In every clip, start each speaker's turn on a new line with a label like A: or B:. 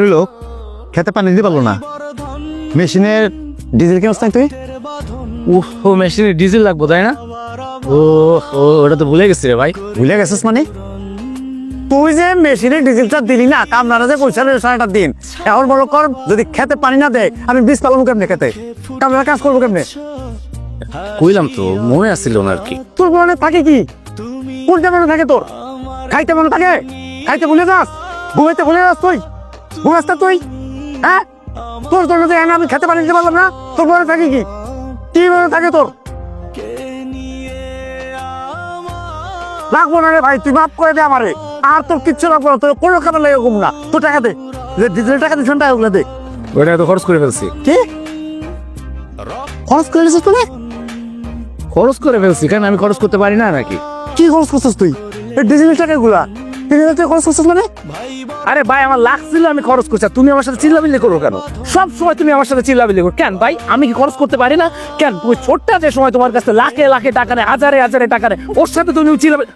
A: রইল। খেতে পানি দিতে পারল না। মেশিনের ডিজেল কেন নাই তুই
B: ও মেশিনে ডিজেল লাগবো তাই না? ও ও ওটা তো ভুলে গেছি রে ভাই।
A: ভুলে গেছিস মানে? তুই যে মেশিনে ডিজেলটা দিলি না যে পয়সা সারাটা দিন এখন বড় কর যদি খেতে পানি না দেয় আমি বিষ পালাবো কেমনে খেতে? কামরা কাজ করব কেমনে?
B: কইলাম তো মনে আসছিল না আর কি।
A: তোর মনে থাকে কি? কোনটা মনে থাকে তোর? খাইতে মনে থাকে? খাইতে ভুলে যাস? ঘুমাইতে ভুলে যাস তুই? ঘুমাস না তুই? হ্যাঁ? তোর তোর যদি আমি খেতে পানি দিতে পারলাম না তোর মনে থাকে কি? কি মনে থাকে তোর? রাখব না রে ভাই তুই মাফ করে দে আমারে। আর তোর কিচ্ছু রাখব না তোর কোনো খাবার লাগে ঘুম না। তোর টাকা দে। যে ডিজেল টাকা দিচ্ছেন টাকা ওগুলো দে।
B: তো খরচ করে ফেলছি।
A: কি? খরচ করে দিছিস তুই
B: খরচ করে ফেলছি কেন আমি খরচ করতে পারি না নাকি?
A: কি খরচ করছিস তুই? এই ডিজেল খরচ মানে?
B: আরে ভাই, আমার আমি খরচ করছি। তুমি আমার সাথে চিল্লাবিল্লি করো কেন? সব সময় তুমি আমার সাথে চিল্লাবিল্লি করো। কেন ভাই? আমি কি খরচ করতে পারি না? কেন? তুমি যে সময় তোমার কাছে লাখে লাখে টাকা নেয়, হাজারে হাজারে টাকা নেয়, ওর সাথে তুমি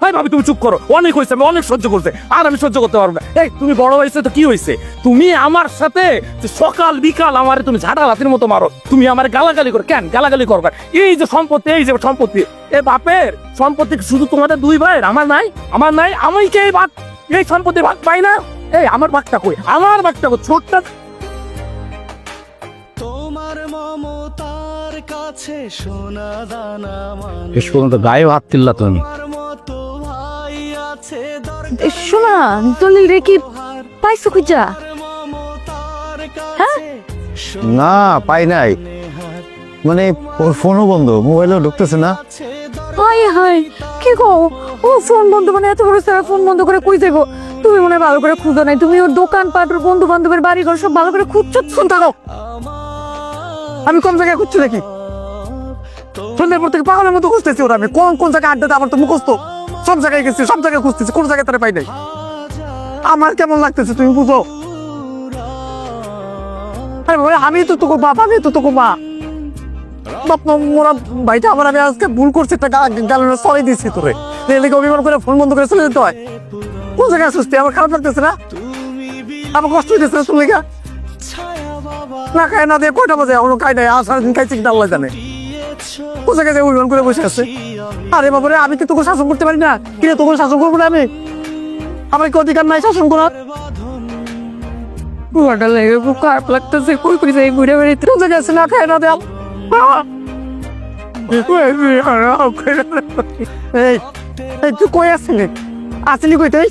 B: ভাই ভাবি, তুমি চুপ করো। অনেক হয়েছে, আমি অনেক সহ্য করতে আর আমি সহ্য করতে পারব না। এই, তুমি বড় হয়েছে তো কি হয়েছে? তুমি আমার সাথে সকাল, বিকাল আমার তুমি ঝাড়া লাতির মতো মারো। তুমি আমার গালাগালি করো। কেন? গালাগালি করো এই যে সম্পত্তি, এই যে সম্পত্তি, এ বাপের সম্পত্তি শুধু তোমাদের দুই ভাইয়ের? আমার নাই? আমার নাই? আমি কে ভাগ এই সম্পত্তির ভাগ পাই না? এই আমার ভাগটা কই? আমার ভাগটা কই? ছোট্ট
C: তোমার মমতার কাছে সোনা দানা মান।
B: শেষ পর্যন্ত গায়ে হাত তিল্লা তুমি।
C: ভাই আছে
D: শোনা দলিল রে কি পাইছো খুঁজা?
C: কাছে
A: না পাই নাই। মানে ওর ফোনও বন্ধ মোবাইলও ঢুকতেছে না।
D: হাই হাই কি গো? ও, ফোন বন্ধ মানে এত বড় স্যার ফোন বন্ধ করে কই যাব তুমি মনে ভালো করে খুঁজো নাই। তুমি ওর দোকান পাট ওর বন্ধু বান্ধবের বাড়ি ঘর সব ভালো করে খুঁজছো
A: ফোন থাকো আমি কোন জায়গায় খুঁজছি দেখি সন্ধ্যের পর থেকে পাগলের মতো খুঁজতেছি ওরা। আমি কোন কোন জায়গায় আড্ডাতে আমার তো মুখস্থ। সব জায়গায় গেছি, সব জায়গায় খুঁজতেছি, কোন জায়গায় তারা পাই নাই। আমার কেমন লাগতেছে তুমি বুঝো? আমি তো তোকে বাপ, আমি তো তোকে মা। বাপ মোরা ভাইটা আমার, আমি আজকে ভুল করছি, একটা গাল সরাই দিচ্ছি তোরে। অভিমান করে ফোন বন্ধ করে চলে যেতে হয়। কোন জায়গায় আমার খারাপ লাগতেছে না? আমার কষ্ট হইতেছে না লেগা? না খায় না দিয়ে কয়টা বাজে? খাই নাই। আর খাইছি কিনা আল্লাহ জানে। কোথায় গেছে উইমান করে বসে আছে? আরে বাবারে, আমি কি তোকে শাসন করতে পারি না? কিরে, তোকে শাসন করব না আমি? আমার কি অধিকার নাই শাসন করার?
D: পুরাটা লেগে খারাপ লাগতেছে। কই কই যাই
A: কোন জায়গায় আছে না? খায় না এই তুই কই আসছিলি আসছিলি কই তুই?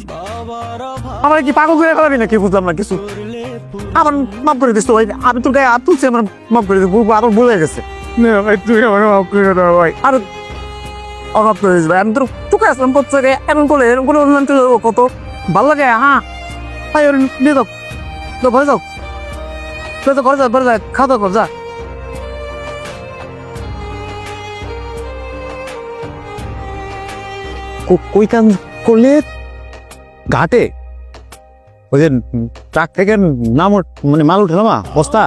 A: আমার কি পাগল করে ফেলাবি নাকি? বুঝলাম না কিছু। আমার মাফ করে দিস ভাই। আমি তোর গায়ে হাত তুলছি আমার মাফ করে দিস আবার ভুলে গেছে। ভাই তুই আমার মাফ করে দাও ভাই। আর অভাব করে দিস ভাই। আমি তোর টুকে আসলাম পড়ছে এমন করে এরকম করে তুলে দেবো কত? ভালো লাগে হ্যাঁ? ভাই ওর নিয়ে দাও তো ঘরে যাও। তো তো ঘরে যা ঘরে যা খাওয়া দাওয়া কর যা। কই কান করলে ঘাটে। ওই যে ট্রাক থেকে নাম মানে মাল উঠে না বস্তা?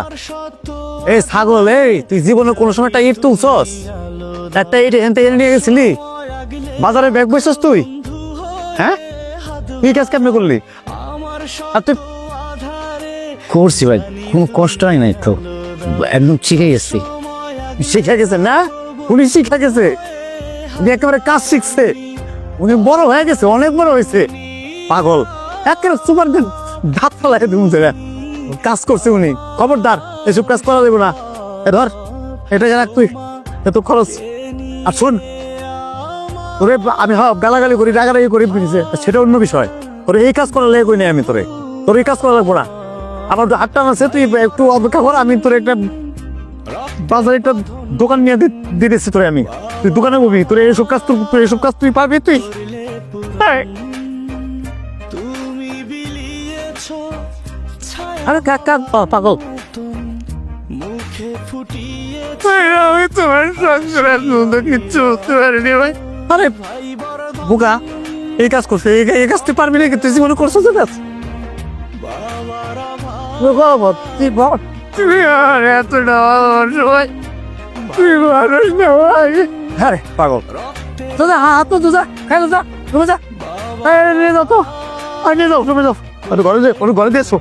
A: এই ছাগল এই তুই জীবনে কোনো সময় একটা ইট তুলছস? একটা ইট এখান থেকে নিয়ে গেছিলি? বাজারে ব্যাগ বসছস তুই? হ্যাঁ? তুই কাজ কেমনে করলি? আর তুই
B: করছি ভাই কোনো কষ্ট হয় নাই তো। একদম শিখে গেছি।
A: শিখে গেছে না? উনি শিখে গেছে? একেবারে কাজ শিখছে। উনি বড় হয়ে গেছে, অনেক বড় হয়েছে। পাগল। একেবারে সুপার ধাপ ফেলাই দিচ্ছে কাজ করছে উনি। খবরদার, এসব কাজ করা দেবো না। এ ধর, এটা জানাক তুই, এত খরচ। আর শোন, তোরে আমি হ, গালাগালি করি, রাগারাগি করি বুঝেছে সেটা অন্য বিষয়। তোরে এই কাজ করা লেগে নাই আমি তোরে। তোর এই কাজ করা লাগবো না। আমার হাতটা আছে তুই একটু অপেক্ষা কর, আমি তোর একটা বাজারে একটা দোকান নিয়ে দি- দিয়ে দিচ্ছি তোরে আমি। তুই দোকানে বলবি তোর এইসব কাজ তোর এইসব কাজ তুই পাবি তুই? হ্যাঁ। আরে কাক পাগল। আরে বুকা এই কাজ করছে এই কাজ তুই পারবি নাকি? তুই জীবনে করছ তো কাজ? তুই এতটা তুই মানুষ না ভাই হ্যাঁ রে পাগল দাদা হাত তো যা হ্যাঁ যা তুমি যা এই নিয়ে যাও তো আর নিয়ে যাও তুমি যাও আর ঘরে যে ওর ঘরে দিয়েছো